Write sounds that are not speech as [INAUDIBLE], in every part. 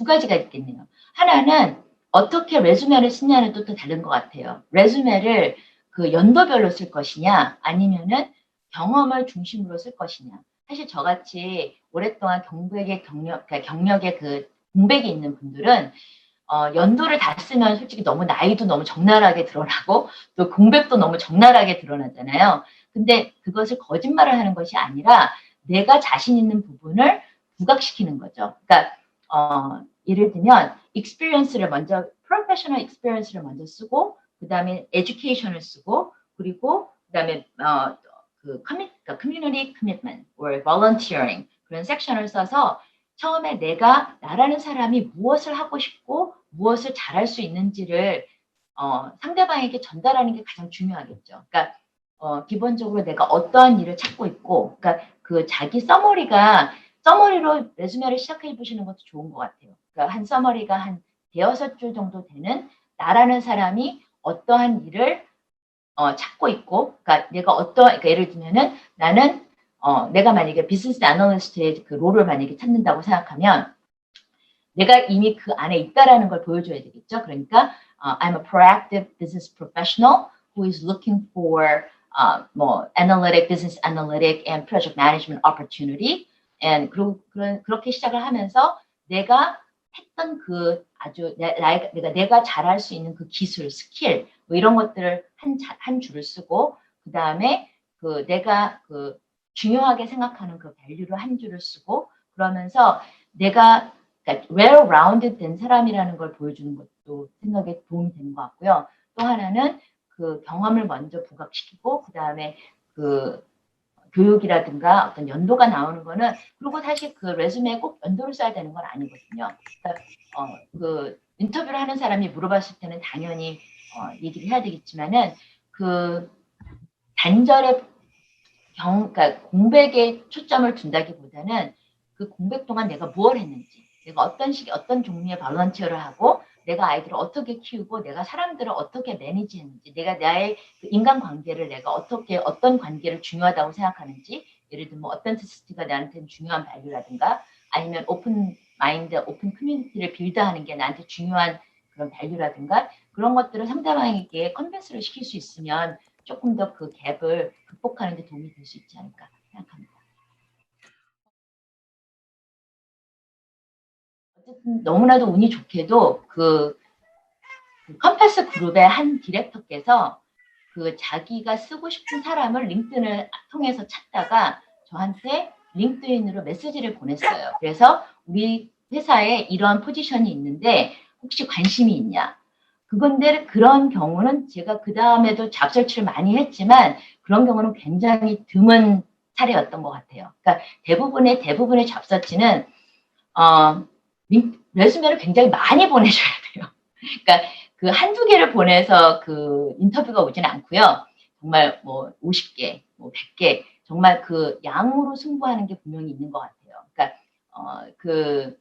두 가지가 있겠네요. 하나는 어떻게 레주메를 쓰냐는 또, 또 다른 것 같아요. 레주메를 그 연도별로 쓸 것이냐 아니면은 경험을 중심으로 쓸 것이냐. 사실 저같이 오랫동안 경백의 경력, 그러니까 경력의 그 공백이 있는 분들은 어, 연도를 다 쓰면 솔직히 너무 나이도 너무 적나라하게 드러나고 또 공백도 너무 적나라하게 드러나잖아요. 근데 그것을 거짓말을 하는 것이 아니라 내가 자신 있는 부분을 부각시키는 거죠. 그러니까 어, 예를 들면 experience를 먼저 professional experience를 먼저 쓰고 그 다음에 education을 쓰고 그리고 그 다음에 어, 그 commit, 그러니까 community commitment or volunteering 그런 섹션을 써서 처음에 내가 나라는 사람이 무엇을 하고 싶고 무엇을 잘할 수 있는지를 어, 상대방에게 전달하는 게 가장 중요하겠죠. 그러니까 어, 기본적으로 내가 어떠한 일을 찾고 있고, 그러니까 그 자기 써머리가 써머리로 레주메를 시작해 보시는 것도 좋은 것 같아요. 그러니까 한 써머리가 한 대여섯 줄 정도 되는 나라는 사람이 어떠한 일을 어, 찾고 있고, 그러니까 내가 어떠, 그러니까 예를 들면은 나는 어, 내가 만약에 비즈니스 애널리스트의 그 롤을 만약에 찾는다고 생각하면 내가 이미 그 안에 있다라는 걸 보여줘야 되겠죠. 그러니까 어, I'm a proactive business professional who is looking for uh, 뭐 analytic, business analytic and project management opportunity. And 그런, 그렇게 시작을 하면서 내가 했던 그 아주 내, 나, 내가 내가 잘할 수 있는 그 기술, 스킬 뭐 이런 것들을 한, 자- 한 줄을 쓰고 그 다음에 그 내가 그 중요하게 생각하는 그 밸류를 한 줄을 쓰고 그러면서 내가 그러니까 well-rounded 된 사람이라는 걸 보여주는 것도 생각에 도움이 되는 것 같고요. 또 하나는 그 경험을 먼저 부각시키고 그 다음에 그 교육이라든가 어떤 연도가 나오는 거는 그리고 사실 그 레즈메에 꼭 연도를 써야 되는 건 아니거든요. 그러니까 어, 그 인터뷰를 하는 사람이 물어봤을 때는 당연히 어, 얘기를 해야 되겠지만은 그 단절의 경, 그러니까 공백에 초점을 둔다기보다는 그 공백 동안 내가 무엇 했는지, 내가 어떤 식, 어떤 종류의 발런티어를 하고, 내가 아이들을 어떻게 키우고, 내가 사람들을 어떻게 매니지했는지, 내가 나의 그 인간관계를 내가 어떻게 어떤 관계를 중요하다고 생각하는지, 예를 들면 뭐 어떤 테스트가 나한테는 중요한 밸류라든가, 아니면 오픈 마인드, 오픈 커뮤니티를 빌드하는 게 나한테 중요한 그런 밸류라든가 그런 것들을 상대방에게 컨벤스를 시킬 수 있으면 조금 더 그 갭을 극복하는 데 도움이 될 수 있지 않을까 생각합니다. 너무나도 운이 좋게도 그, 그 컴패스 그룹의 한 디렉터께서 그 자기가 쓰고 싶은 사람을 링크드인을 통해서 찾다가 저한테 링크드인으로 메시지를 보냈어요. 그래서 우리 회사에 이런 포지션이 있는데 혹시 관심이 있냐? 그건데 그런 경우는 제가 그 다음에도 잡설치를 많이 했지만 그런 경우는 굉장히 드문 사례였던 것 같아요. 그러니까 대부분의 대부분의 잡서치는 어, 링- 레즈메를 굉장히 많이 보내줘야 돼요. [LAUGHS] 그러니까 그 한두 개를 보내서 그 인터뷰가 오지는 않고요. 정말 뭐 50개, 뭐 100개, 정말 그 양으로 승부하는 게 분명히 있는 것 같아요. 그러니까 어, 그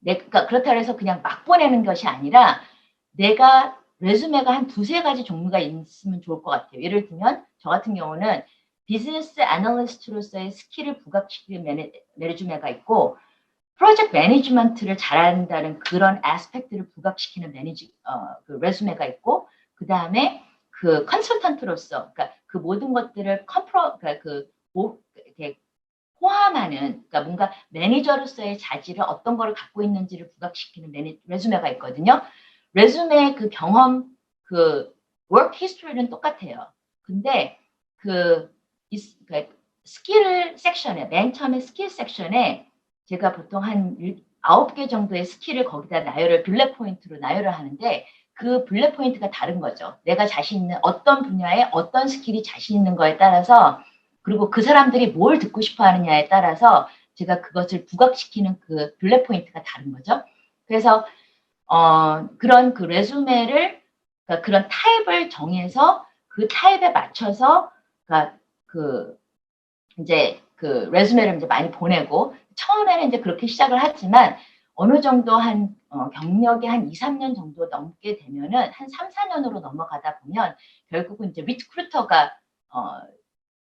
내, 그러니까 그렇다고 해서 그냥 막 보내는 것이 아니라 내가 레즈메가 한 두세 가지 종류가 있으면 좋을 것 같아요. 예를 들면 저 같은 경우는 비즈니스 애널리스트로서의 스킬을 부각시키는 메네, 레즈메가 있고 프로젝트 매니지먼트를 잘한다는 그런 아스펙트를 부각시키는 매니지 어, 그 레즈메가 있고 그 다음에 그 컨설턴트로서 그러니까 그 모든 것들을 컨프로 그러니까 그 오, 이렇게 포함하는 그러니까 뭔가 매니저로서의 자질을 어떤 거를 갖고 있는지를 부각시키는 매니, 레즈메가 있거든요. 레즈메 그 경험 그 work history는 똑같아요. 근데 그, 이, 그 스킬 섹션에 맨 처음에 스킬 섹션에 제가 보통 한 일- 아홉 개 정도의 스킬을 거기다 나열을 블랙 포인트로 나열을 하는데 그 블랙 포인트가 다른 거죠. 내가 자신 있는 어떤 분야에 어떤 스킬이 자신 있는 거에 따라서 그리고 그 사람들이 뭘 듣고 싶어 하느냐에 따라서 제가 그것을 부각시키는 그 블랙 포인트가 다른 거죠. 그래서 어, 그런 그 레주메를 그러니까 그런 타입을 정해서 그 타입에 맞춰서 그러니까 그 이제 그 레주메를 이제 많이 보내고 처음에는 이제 그렇게 시작을 했지만 어느 정도 한 어, 경력이 한 2, 3년 정도 넘게 되면은 한 3, 4년으로 넘어가다 보면 결국은 이제 리크루터가 어,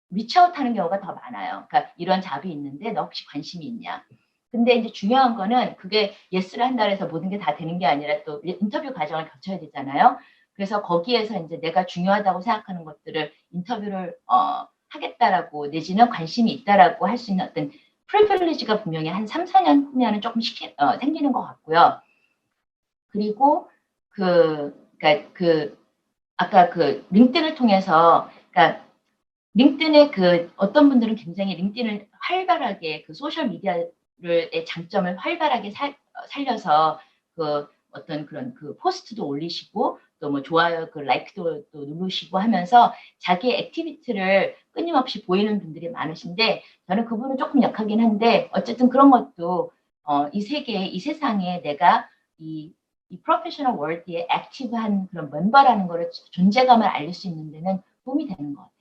리치아웃 하는 경우가 더 많아요. 그러니까 이런 잡이 있는데 너 혹시 관심이 있냐? 근데 이제 중요한 거는 그게 예스를 한다 해서 모든 게 다 되는 게 아니라 또 인터뷰 과정을 거쳐야 되잖아요. 그래서 거기에서 이제 내가 중요하다고 생각하는 것들을 인터뷰를 어, 하겠다라고 내지는 관심이 있다라고 할 수 있는 어떤 프리빌리지가 분명히 한 3, 4년 후면은 조금 시 어, 생기는 것 같고요. 그리고 그, 그니까 그, 아까 그 링크드인을 통해서, 그니까 링크드인의 그 어떤 분들은 굉장히 링크드인을 활발하게 그 소셜 미디어의 장점을 활발하게 살, 어, 살려서 그 어떤 그런 그 포스트도 올리시고 또 뭐 좋아요 그 라이크도 또 누르시고 하면서 자기의 액티비티를 끊임없이 보이는 분들이 많으신데 저는 그분은 조금 약하긴 한데 어쨌든 그런 것도 어, 이 세계에 이 세상에 내가 이, 이 프로페셔널 월드에 액티브한 그런 멤버라는 거를 존재감을 알릴 수 있는 데는 도움이 되는 것 같아요.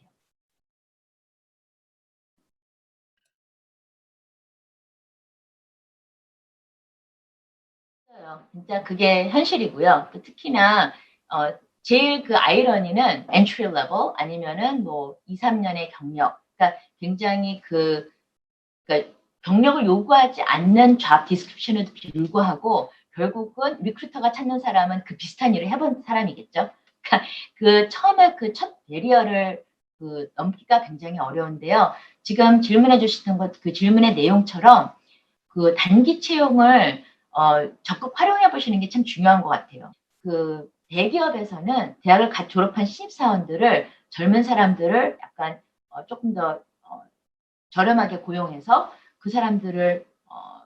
진짜 그게 현실이고요. 또 특히나 어, 제일 그 아이러니는 entry level 아니면은 뭐 2, 3년의 경력. 그러니까 굉장히 그 그러니까 경력을 요구하지 않는 잡 디스크립션에도 불구하고 결국은 리크루터가 찾는 사람은 그 비슷한 일을 해본 사람이겠죠. 그러니까 그 처음에 그 첫 베리어를 그 넘기가 굉장히 어려운데요. 지금 질문해 주시던 것 그 질문의 내용처럼 그 단기 채용을 어, 적극 활용해 보시는 게 참 중요한 것 같아요. 그 대기업에서는 대학을 갓 졸업한 신입사원들을 젊은 사람들을 약간 어, 조금 더 어, 저렴하게 고용해서 그 사람들을 어,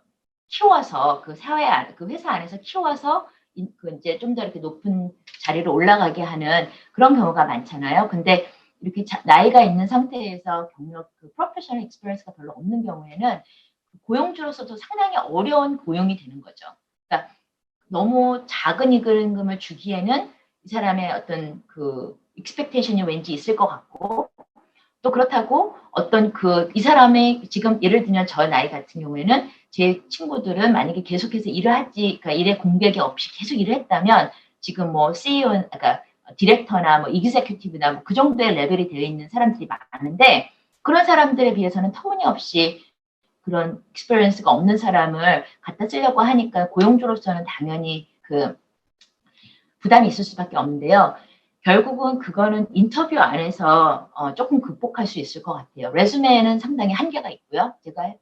키워서 그 사회 안, 그 회사 안에서 키워서 인, 그 이제 좀 더 이렇게 높은 자리로 올라가게 하는 그런 경우가 많잖아요. 근데 이렇게 자, 나이가 있는 상태에서 경력 그 프로페셔널 익스피리언스가 별로 없는 경우에는 고용주로서도 상당히 어려운 고용이 되는 거죠. 그러니까 너무 작은 임금을 주기에는 이 사람의 어떤 그 익스펙테이션이 왠지 있을 것 같고 또 그렇다고 어떤 그 이 사람의 지금 예를 들면 저 나이 같은 경우에는 제 친구들은 만약에 계속해서 일을 하지 그러니까 일에 공백이 없이 계속 일을 했다면 지금 뭐 CEO 그러니까 디렉터나 뭐 이그제큐티브나 뭐 그 정도의 레벨이 되어 있는 사람들이 많은데 그런 사람들에 비해서는 터무니없이 그런 익스페리언스가 없는 사람을 갖다 쓰려고 하니까 고용주로서는 당연히 그 부담이 있을 수밖에 없는데요. 결국은 그거는 인터뷰 안에서 어, 조금 극복할 수 있을 것 같아요. 레sume에는 상당히 한계가 있고요. 제가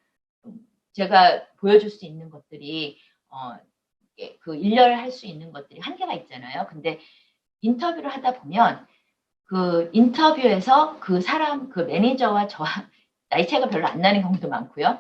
제가 보여줄 수 있는 것들이 어, 그 일렬 할수 있는 것들이 한계가 있잖아요. 근데 인터뷰를 하다 보면 그 인터뷰에서 그 사람 그 매니저와 저와 나이 차이가 별로 안 나는 경우도 많고요.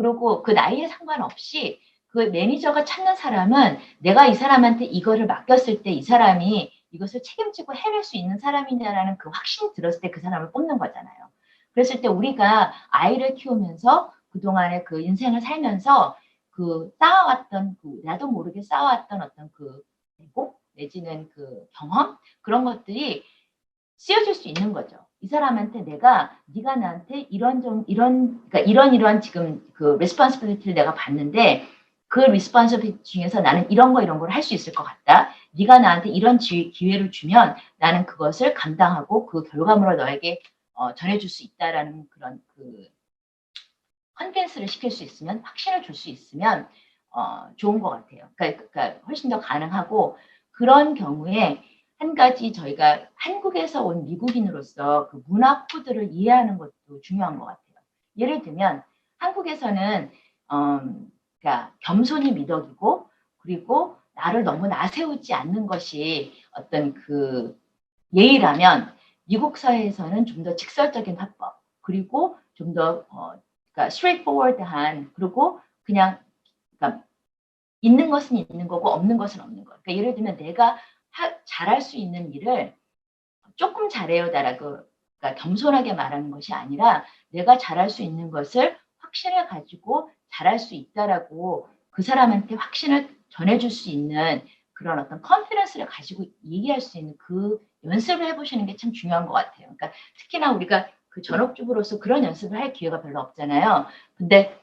그리고 그 나이에 상관없이 그 매니저가 찾는 사람은 내가 이 사람한테 이거를 맡겼을 때 이 사람이 이것을 책임지고 해낼 수 있는 사람이냐라는 그 확신이 들었을 때 그 사람을 뽑는 거잖아요. 그랬을 때 우리가 아이를 키우면서 그동안의 그 인생을 살면서 그 쌓아왔던 그 나도 모르게 쌓아왔던 어떤 그 내공 내지는 그 경험 그런 것들이 쓰여질 수 있는 거죠. 이 사람한테 내가 네가 나한테 이런 좀 이런 그러니까 이런 이런 지금 그 레스폰시빌리티를 내가 받는데 그 리스폰시빌리티 중에서 나는 이런 거 이런 걸 할 수 있을 것 같다. 네가 나한테 이런 지, 기회를 주면 나는 그것을 감당하고 그 결과물을 너에게 어, 전해줄 수 있다라는 그런 그 컨텐스를 시킬 수 있으면 확신을 줄 수 있으면 어, 좋은 것 같아요. 그러니까, 그러니까 훨씬 더 가능하고 그런 경우에 한 가지 저희가 한국에서 온 미국인으로서 그 문화 코드를 이해하는 것도 중요한 것 같아요. 예를 들면 한국에서는 음, 그러니까 겸손이 미덕이고 그리고 나를 너무 나세우지 않는 것이 어떤 그 예의라면 미국 사회에서는 좀 더 직설적인 화법 그리고 좀더 어, 그러니까 straightforward한 그리고 그냥 그러니까 있는 것은 있는 거고 없는 것은 없는 거. 그러니까 예를 들면 내가 하, 잘할 수 있는 일을 조금 잘해요다라고 그러니까 겸손하게 말하는 것이 아니라 내가 잘할 수 있는 것을 확신을 가지고 잘할 수 있다라고 그 사람한테 확신을 전해줄 수 있는 그런 어떤 컨피던스를 가지고 얘기할 수 있는 그 연습을 해보시는 게 참 중요한 것 같아요. 그러니까 특히나 우리가 그 전업주부로서 그런 연습을 할 기회가 별로 없잖아요. 근데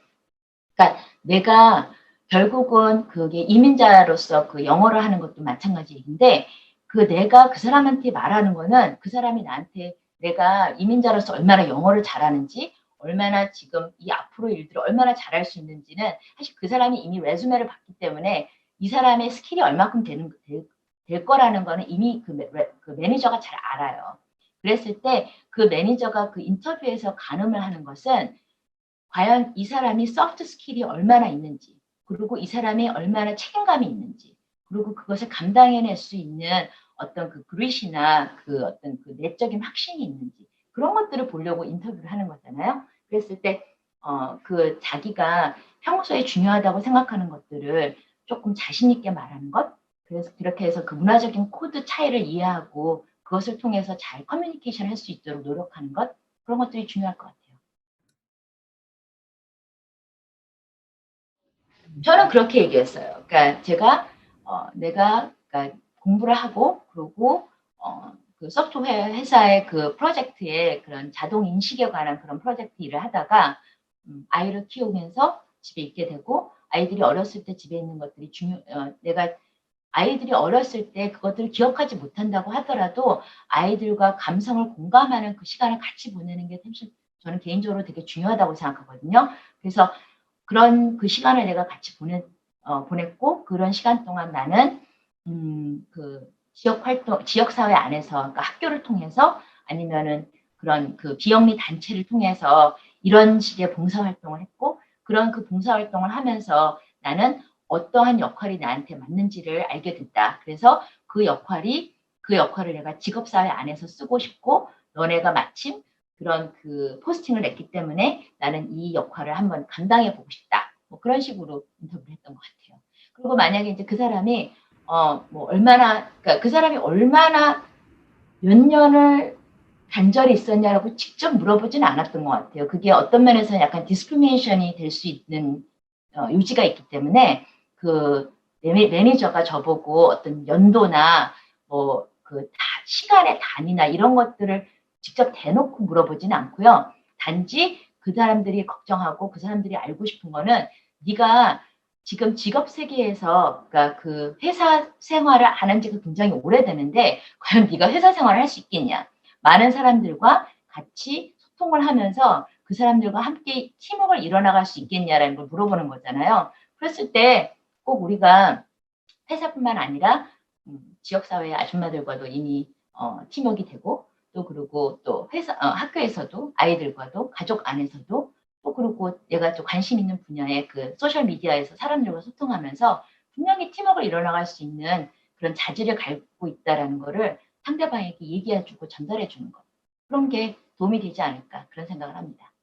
그러니까 내가 결국은 그게 이민자로서 그 영어를 하는 것도 마찬가지인데 그 내가 그 사람한테 말하는 거는 그 사람이 나한테 내가 이민자로서 얼마나 영어를 잘하는지 얼마나 지금 이 앞으로 일들을 얼마나 잘할 수 있는지는 사실 그 사람이 이미 레주메를 봤기 때문에 이 사람의 스킬이 얼마큼 되는 될, 될 거라는 거는 이미 그, 매, 그 매니저가 잘 알아요. 그랬을 때 그 매니저가 그 인터뷰에서 가늠을 하는 것은 과연 이 사람이 소프트 스킬이 얼마나 있는지 그리고 이 사람이 얼마나 책임감이 있는지 그리고 그것을 감당해낼 수 있는 어떤 그 그릿이나 그 어떤 그 내적인 확신이 있는지 그런 것들을 보려고 인터뷰를 하는 거잖아요. 그랬을 때, 어, 그 자기가 평소에 중요하다고 생각하는 것들을 조금 자신있게 말하는 것, 그래서 그렇게 해서 그 문화적인 코드 차이를 이해하고 그것을 통해서 잘 커뮤니케이션 할 수 있도록 노력하는 것, 그런 것들이 중요할 것 같아요. 저는 그렇게 얘기했어요. 그러니까 제가, 어, 내가, 그러니까 공부를 하고, 그리고, 어, 그 소프트웨어 회사의 그 프로젝트에 그런 자동 인식에 관한 그런 프로젝트 일을 하다가 음, 아이를 키우면서 집에 있게 되고 아이들이 어렸을 때 집에 있는 것들이 중요 어, 내가 아이들이 어렸을 때 그것들을 기억하지 못한다고 하더라도 아이들과 감성을 공감하는 그 시간을 같이 보내는 게 저는 개인적으로 되게 중요하다고 생각하거든요. 그래서 그런 그 시간을 내가 같이 보내, 어, 보냈고 그런 시간 동안 나는 음, 그 지역 활동, 지역 사회 안에서 그러니까 학교를 통해서 아니면은 그런 그 비영리 단체를 통해서 이런 식의 봉사 활동을 했고 그런 그 봉사 활동을 하면서 나는 어떠한 역할이 나한테 맞는지를 알게 됐다. 그래서 그 역할이 그 역할을 내가 직업 사회 안에서 쓰고 싶고 너네가 마침 그런 그 포스팅을 냈기 때문에 나는 이 역할을 한번 감당해 보고 싶다. 뭐 그런 식으로 인터뷰를 했던 것 같아요. 그리고 만약에 이제 그 사람이 어, 뭐, 얼마나, 그러니까 그 사람이 얼마나 몇 년을 단절이 있었냐라고 직접 물어보지는 않았던 것 같아요. 그게 어떤 면에서는 약간 디스크리미네이션이 될 수 있는 어, 요지가 있기 때문에 그 매니저가 저보고 어떤 연도나 뭐 그 시간의 단위나 이런 것들을 직접 대놓고 물어보지는 않고요. 단지 그 사람들이 걱정하고 그 사람들이 알고 싶은 거는 네가 지금 직업 세계에서 그러니까 그 회사 생활을 안 한 지가 굉장히 오래되는데 [LAUGHS] 과연 네가 회사 생활을 할 수 있겠냐? 많은 사람들과 같이 소통을 하면서 그 사람들과 함께 팀워크를 이뤄나갈 수 있겠냐라는 걸 물어보는 거잖아요. 그랬을 때 꼭 우리가 회사뿐만 아니라 음, 지역사회 아줌마들과도 이미 어, 팀워크가 되고 또 그리고 또 회사 어, 학교에서도 아이들과도 가족 안에서도 또 그리고 내가 또 관심 있는 분야의 그 소셜 미디어에서 사람들과 소통하면서 분명히 팀워크를 이뤄나갈 수 있는 그런 자질을 갖고 있다라는 거를 상대방에게 얘기해주고 전달해주는 것 그런 게 도움이 되지 않을까 그런 생각을 합니다.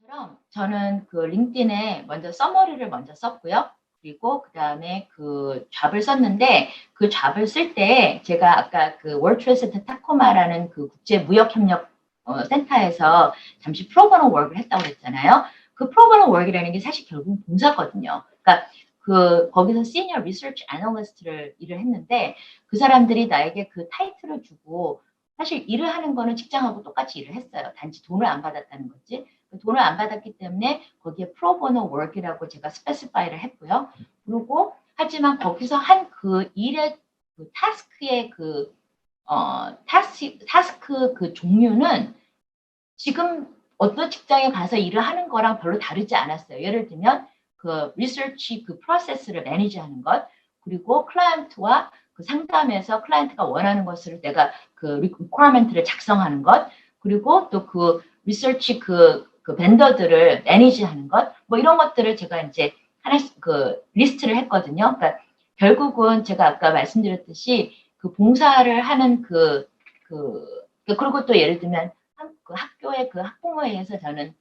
그럼 저는 그 링크딘에 먼저 써머리를 먼저 썼고요. 그리고 그 다음에 그 잡을 썼는데 그 잡을 쓸 때 제가 아까 그 월트레스트 타코마라는 그 국제 무역 협력 어, 센터에서 잠시 프로보노 월크를 했다고 그랬잖아요. 그 프로보노 월크라는 게 사실 결국 봉사거든요. 그러니까 그 거기서 시니어 리서치 애널리스트를 일을 했는데 그 사람들이 나에게 그 타이틀을 주고 사실 일을 하는 거는 직장하고 똑같이 일을 했어요. 단지 돈을 안 받았다는 거지. 그 돈을 안 받았기 때문에 거기에 프로보노 월크라고 제가 스페시파이를 했고요. 그리고 하지만 거기서 한 그 일의 그 타스크의 그 어, 타스, 타스크 그 종류는 지금 어떤 직장에 가서 일을 하는 거랑 별로 다르지 않았어요. 예를 들면 그 리서치 그 프로세스를 매니지하는 것 그리고 클라이언트와 그 상담에서 클라이언트가 원하는 것을 내가 그 리퀘어먼트를 작성하는 것 그리고 또 그 리서치 그, 그 벤더들을 매니지하는 것 뭐 이런 것들을 제가 이제 하나씩 그 리스트를 했거든요. 그러니까 결국은 제가 아까 말씀드렸듯이 그 봉사를 하는 그, 그, 그리고 또 예를 들면 그 학교의 그 학부모회에서 저는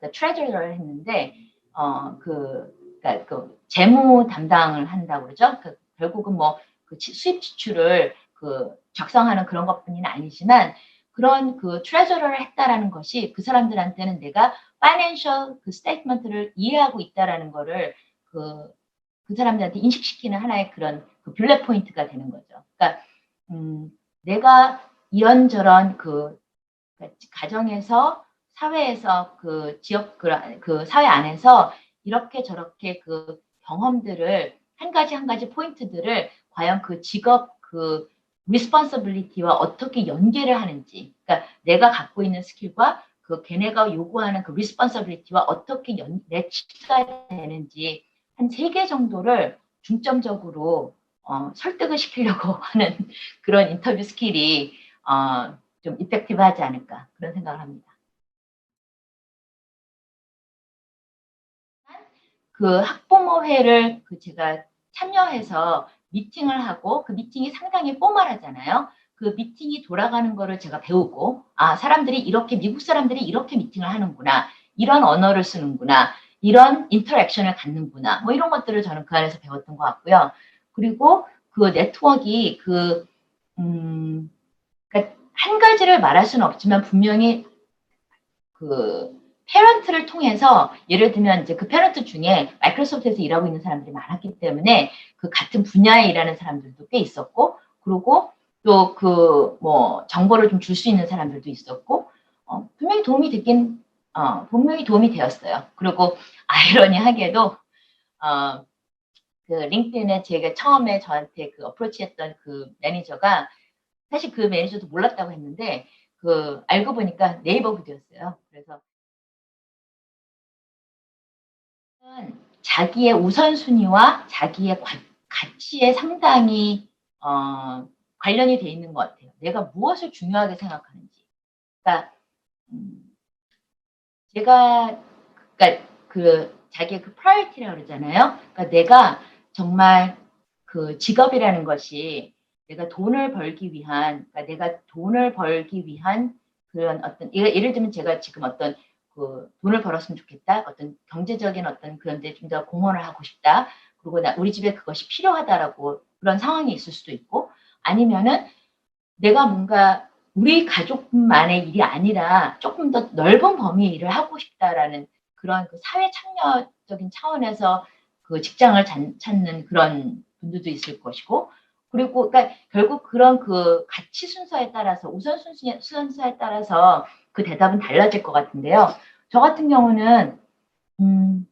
그 트레저러를 했는데 어 그 그러니까 그 재무 담당을 한다고 그러죠. 그 결국은 뭐 그 수입 지출을 그 작성하는 그런 것뿐이는 아니지만 그런 그 트레저러를 했다라는 것이 그 사람들한테는 내가 파이낸셜 그 스테이트먼트를 이해하고 있다라는 거를 그, 그 사람들한테 인식시키는 하나의 그런 그 블랙 포인트가 되는 거죠. 그러니까 음, 내가 이런저런 그 가정에서 사회에서 그 지역 그, 그 사회 안에서 이렇게 저렇게 그 경험들을 한 가지 한 가지 포인트들을 과연 그 직업 그 responsibility와 어떻게 연계를 하는지, 그러니까 내가 갖고 있는 스킬과 그 걔네가 요구하는 그 responsibility와 어떻게 연, 매치가 되는지 한 세 개 정도를 중점적으로 어, 설득을 시키려고 [LAUGHS] 하는 그런 인터뷰 스킬이 어, 좀 이펙티브하지 않을까 그런 생각을 합니다. 그 학부모회를 그 제가 참여해서 미팅을 하고 그 미팅이 상당히 포멀하잖아요. 그 미팅이 돌아가는 거를 제가 배우고 아 사람들이 이렇게 미국 사람들이 이렇게 미팅을 하는구나 이런 언어를 쓰는구나 이런 인터랙션을 갖는구나 뭐 이런 것들을 저는 그 안에서 배웠던 것 같고요. 그리고 그 네트워크가 그 음, 그러니까 한 가지를 말할 수는 없지만 분명히 그 페런트를 통해서 예를 들면 이제 그 페런트 중에 마이크로소프트에서 일하고 있는 사람들이 많았기 때문에 그 같은 분야에 일하는 사람들도 꽤 있었고 그리고 또 그 뭐 정보를 좀 줄 수 있는 사람들도 있었고 어, 분명히 도움이 됐긴 어, 분명히 도움이 되었어요. 그리고 아이러니하게도 어, 그 링크드인에 제가 처음에 저한테 그 어프로치했던 그 매니저가 사실 그 매니저도 몰랐다고 했는데 그 알고 보니까 네이버 구드였어요. 그래서 자기의 우선순위와 자기의 가, 가치에 상당히 어, 관련이 돼 있는 것 같아요. 내가 무엇을 중요하게 생각하는지. 그러니까 음, 제가 그러니까 그 자기의 그 프라이어티라고 그러잖아요. 그러니까 내가 정말 그 직업이라는 것이 내가 돈을 벌기 위한, 그러니까 내가 돈을 벌기 위한 그런 어떤 예를 들면 제가 지금 어떤 그 돈을 벌었으면 좋겠다. 어떤 경제적인 어떤 그런 데 좀 더 공헌을 하고 싶다. 그리고 나, 우리 집에 그것이 필요하다라고 그런 상황이 있을 수도 있고 아니면은 내가 뭔가 우리 가족만의 일이 아니라 조금 더 넓은 범위의 일을 하고 싶다라는 그런 그 사회 참여적인 차원에서 그 직장을 찾는 그런 분들도 있을 것이고 그리고 그러니까 결국 그런 그 가치 순서에 따라서 우선 순서에 따라서 그 대답은 달라질 것 같은데요. 저 같은 경우는 음,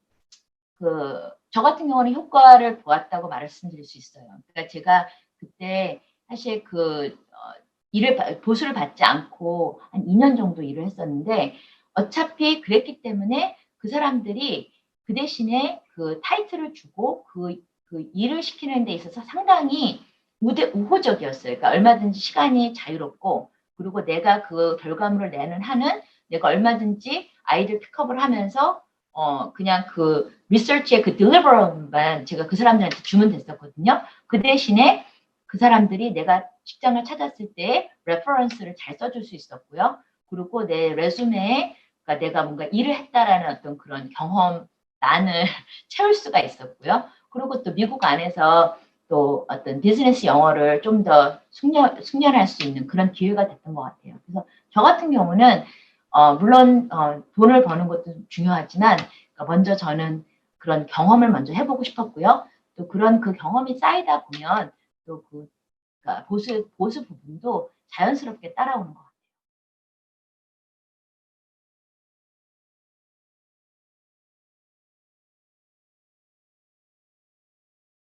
그, 저 같은 경우는 효과를 보았다고 말씀드릴 수 있어요. 그러니까 제가 그때 사실 그, 어, 일을, 보수를 받지 않고 한 2년 정도 일을 했었는데 어차피 그랬기 때문에 그 사람들이 그 대신에 그 타이틀을 주고 그, 그 일을 시키는 데 있어서 상당히 우대, 우호적이었어요. 그러니까 얼마든지 시간이 자유롭고 그리고 내가 그 결과물을 내는 한은 내가 얼마든지 아이들 픽업을 하면서 어 그냥 그 리서치의 그 딜리버런만 제가 그 사람들한테 주면 됐었거든요. 그 대신에 그 사람들이 내가 직장을 찾았을 때 레퍼런스를 잘 써줄 수 있었고요. 그리고 내 레sume에 그러니까 내가 뭔가 일을 했다라는 어떤 그런 경험 난을 [LAUGHS] 채울 수가 있었고요. 그리고 또 미국 안에서 또 어떤 비즈니스 영어를 좀 더 숙련, 숙련할 수 있는 그런 기회가 됐던 것 같아요. 그래서 저 같은 경우는 어, 물론 어, 돈을 버는 것도 중요하지만 그러니까 먼저 저는 그런 경험을 먼저 해보고 싶었고요. 또 그런 그 경험이 쌓이다 보면 또그 그러니까 보수 보수 부분도 자연스럽게 따라오는 것 같아요.